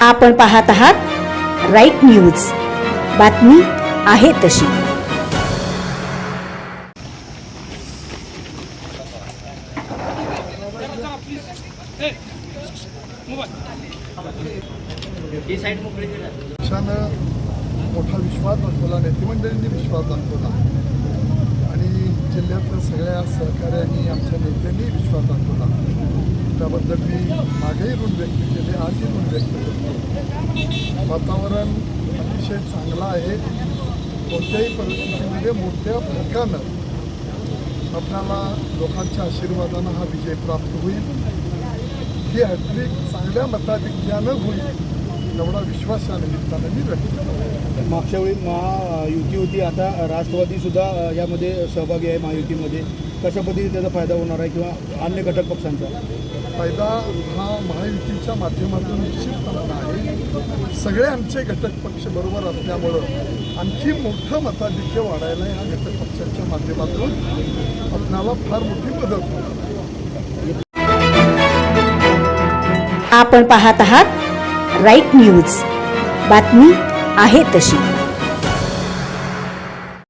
आपण पाहत आहात राईट न्यूज. बातमी आहे तशी. पक्षानं मोठा विश्वास दाखवला नेतेमंडळींनी विश्वास दाखवला. आणि जिल्ह्यातल्या सगळ्या सहकाऱ्यांनी आमच्या नेत्यांनी विश्वास दाखवला. त्याबद्दल मी मागेही ऋण व्यक्त केले आजही ऋण व्यक्त करतो. वातावरण अतिशय चांगलं आहे. कोणत्याही परिस्थितीमध्ये मोठ्या फरकानं आपल्याला लोकांच्या आशीर्वादानं हा विजय प्राप्त होईल. ही हॅट्रिक चांगल्या मताधिक्यानं होईल एवढा विश्वास या निमित्तानं मी व्यक्त करतो. मागच्या वेळी महायुती होती. आता राष्ट्रवादी सुद्धा अ, यामध्ये सहभागी आहे महायुतीमध्ये. कशा पद्धतीने त्याचा फायदा होणार आहे किंवा अन्य घटक पक्षांचा? फायदा हा महायुतीच्या माध्यमातून निश्चितपणानं आहे सगळे आमचे घटक पक्ष बरोबर असल्यामुळं आणखी मोठं मताधिक्य वाढायला ह्या घटक पक्षांच्या माध्यमातून आपणाला फार मोठी मदत होणार आहे. आपण पाहत आहात राईट न्यूज. बातमी आहे तशी.